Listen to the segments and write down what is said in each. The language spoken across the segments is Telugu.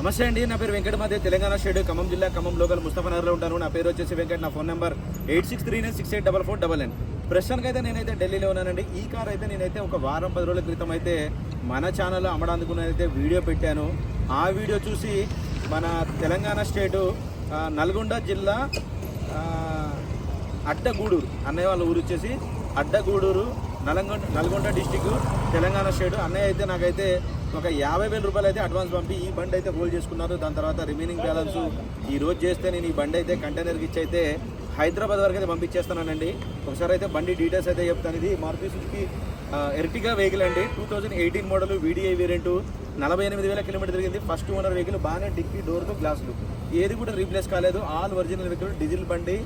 నమస్తే అండి నా పేరు వెంకట తెలంగాణ స్టేట్ ఖమ్మం జిల్లా ఖమ్మం లోకల్ ముస్తఫానగర్లో ఉంటాను. నా పేరు వచ్చేసి వెంకట్ నా phone number eight six three nine six eight double four double nine ప్రస్తుతానికి అయితే నేనైతే ఢిల్లీలో ఉన్నానండి. ఈ కార్ అయితే నేనైతే ఒక వారం పది రోజుల క్రితం అయితే మన ఛానల్లో అమ్మడానికి అయితే వీడియో పెట్టాను. ఆ వీడియో చూసి మన తెలంగాణ స్టేటు నల్గొండ జిల్లా అడ్డగూడూరు అన్నయ్య వాళ్ళ ఊరు వచ్చేసి అడ్డగూడూరు నల్గొండ నల్గొండ డిస్టిక్ తెలంగాణ స్టేట్. అన్నయ్య అయితే నాకైతే ఒక యాభై వేల రూపాయలు అయితే అడ్వాన్స్ పంపి ఈ బండి అయితే హోల్డ్ చేసుకున్నారు. దాని తర్వాత రిమైనింగ్ బ్యాలెన్స్ ఈ రోజు చేస్తే నేను ఈ బండి అయితే కంటైనర్కి ఇచ్చి అయితే హైదరాబాద్ వరకు అయితే పంపించేస్తానండి ఒకసారి అయితే బండి డీటెయిల్స్ అయితే చెప్తాను. ఇది మారుతి సుజుకి ఎర్టిగా వెహికల్ అండి. Two thousand eighteen model VDI variant నలభై ఎనిమిది వేల కిలోమీటర్ తిరిగింది. ఫస్ట్ ఓనర్ వెహికల్ బాగానే డిక్కీ డోర్తో గ్లాసులు ఏది కూడా రీప్లేస్ కాలేదు. ఆల్ ఒరిజినల్ వెహికల్ డీజిల్ బండి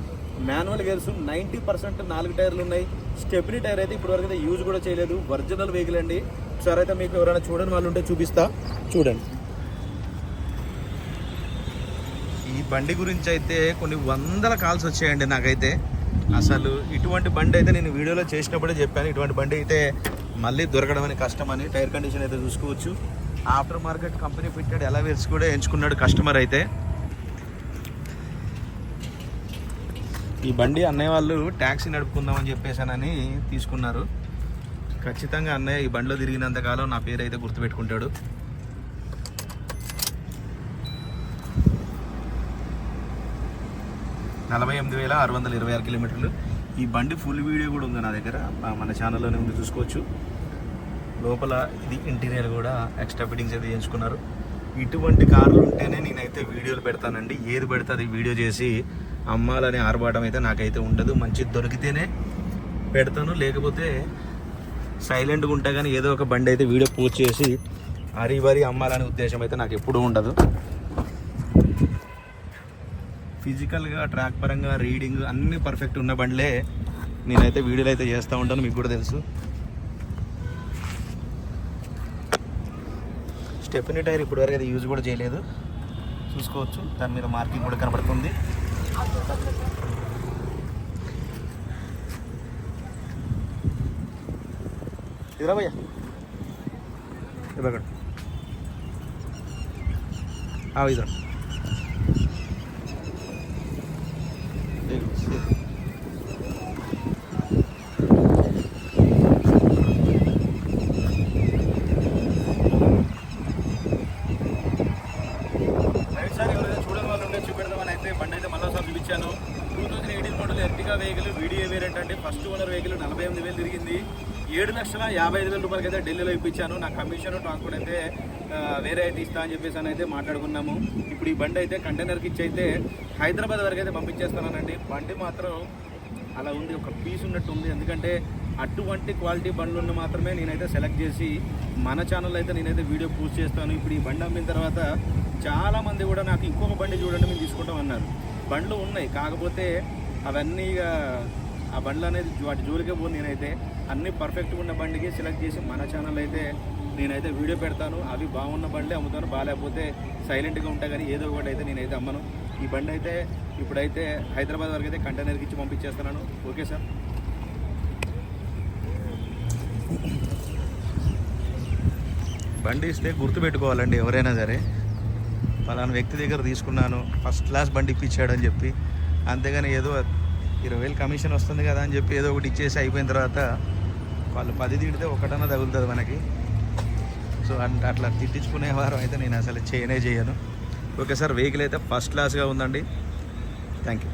మాన్యువల్ గేర్స్ నైంటీ పర్సెంట్ నాలుగు టైర్లు ఉన్నాయి. స్టెప్నీ టైర్ అయితే ఇప్పటివరకు అయితే యూజ్ కూడా చేయలేదు. ఒరిజినల్ వెహికల్ అండి. ఒకసారి అయితే మీకు ఎవరైనా చూడని వాళ్ళు ఉంటే చూపిస్తా. చూడండి. ఈ బండి గురించి అయితే కొన్ని వందల కాల్స్ వచ్చాయండి నాకైతే. అసలు ఇటువంటి బండి అయితే నేను వీడియోలో చేసినప్పుడే చెప్పాను. ఇటువంటి బండి అయితే మళ్ళీ దొరకడం అని కష్టం అని టైర్ కండిషన్ అయితే చూసుకోవచ్చు. After market company fitted alloy wheels కూడా ఎంచుకున్నాడు కస్టమర్ అయితే. ఈ బండి అన్నయ్య వాళ్ళు ట్యాక్సీ నడుపుకుందామని చెప్పేసానని తీసుకున్నారు. ఖచ్చితంగా అన్నయ్య ఈ బండిలో తిరిగినంత కాలం నా పేరు అయితే గుర్తుపెట్టుకుంటాడు. నలభై ఎనిమిది వేల ఆరు వందల ఇరవై ఆరు కిలోమీటర్లు. ఈ బండి ఫుల్ వీడియో కూడా ఉంది నా దగ్గర. మన ఛానల్లోనే ఉంది చూసుకోవచ్చు. లోపల ఇది ఇంటీరియర్ కూడా ఎక్స్ట్రా ఫిట్టింగ్స్ అయితే చేయించుకున్నారు. ఇటువంటి కార్లు ఉంటేనే నేనైతే వీడియోలు పెడతానండి. ఏది పెడితే అది వీడియో చేసి అమ్మాలనే ఆర్భాటం అయితే నాకైతే ఉండదు. మంచిది దొరికితేనే పెడతాను. లేకపోతే సైలెంట్గా ఉంటా కానీ ఏదో ఒక బండి అయితే వీడియో పోస్ట్ చేసి అరీ వరి అమ్మాలనే ఉద్దేశం అయితే నాకు ఎప్పుడూ ఉండదు. ఫిజికల్గా ట్రాక్ పరంగా రీడింగ్ అన్నీ పర్ఫెక్ట్ ఉన్న బండ్లే నేనైతే వీడియోలు అయితే చేస్తూ ఉంటాను మీకు కూడా తెలుసు. స్టెఫినీ టైర్ ఇప్పటివరకు అయితే యూజ్ కూడా చేయలేదు. చూసుకోవచ్చు దాని మీద మార్కింగ్ కూడా కనబడుతుంది. ఇదిరా భయ్యా. ఇవ్వకండి ఇదిరా రైట్ సార్ ఎవరైనా చూడని వాళ్ళు ఉంటే చూపెడదామని అయితే బండి అయితే మళ్ళీ సార్ చూపించాను. Two thousand eighteen model Ertiga vehicle video variant అంటే ఫస్ట్ ఓనర్ వెహికల్ నలభై ఎనిమిది వేలు తిరిగింది. ఏడు లక్షల యాభై ఐదు వేల రూపాయలకి అయితే ఢిల్లీలో ఇప్పించాను. నా కమిషన్ ట్రాన్స్పోర్ట్ అయితే వేరే అయితే ఇస్తా అని చెప్పేసి అని అయితే మాట్లాడుకున్నాము. ఇప్పుడు ఈ బండి అయితే కంటైనర్కి ఇచ్చి అయితే హైదరాబాద్ వరకు అయితే పంపించేస్తానండి బండి మాత్రం అలా ఉంది. ఒక పీస్ ఉన్నట్టు ఉంది. ఎందుకంటే అటువంటి క్వాలిటీ బండ్లను మాత్రమే నేనైతే సెలెక్ట్ చేసి మన ఛానల్ అయితే నేనైతే వీడియో పోస్ట్ చేస్తాను. ఇప్పుడు ఈ బండి అమ్మిన తర్వాత చాలా మంది కూడా నాకు ఇంకొక బండి చూడండి మేము తీసుకుంటాం అన్నారు. బండ్లు ఉన్నాయి. కాకపోతే అవన్నీ ఇక ఆ బండ్లు అనేది వాటి జోలికే పోను నేనైతే. అన్ని పర్ఫెక్ట్గా ఉన్న బండికి సెలెక్ట్ చేసి మన ఛానల్ అయితే నేనైతే వీడియో పెడతాను. అవి బాగున్న బండి అమ్ముతాను. బాగాలేకపోతే సైలెంట్గా ఉంటా కానీ ఏదో ఒకటి అయితే నేనైతే అమ్మను. ఈ బండి అయితే ఇప్పుడైతే హైదరాబాద్ వరకు అయితే కంటైనర్కి ఇచ్చి పంపించేస్తున్నాను. Okay sir. బండి ఇస్తే గుర్తుపెట్టుకోవాలండి ఎవరైనా సరే. పలానా వ్యక్తి దగ్గర తీసుకున్నాను ఫస్ట్ క్లాస్ బండి ఇప్పించాడు అని చెప్పి. అంతేగాని ఏదో ఇరవై వేలు కమిషన్ వస్తుంది కదా అని చెప్పి ఏదో ఒకటి ఇచ్చేసి అయిపోయిన తర్వాత వాళ్ళు పది తిడితే ఒకటన్నా తగులుతుంది మనకి. సో అంట అట్లా తిట్టించుకునే వారం అయితే నేను అసలు చేయనే చేయను. ఓకే సార్ వెహికల్ అయితే ఫస్ట్ క్లాస్గా ఉందండి. Thank you.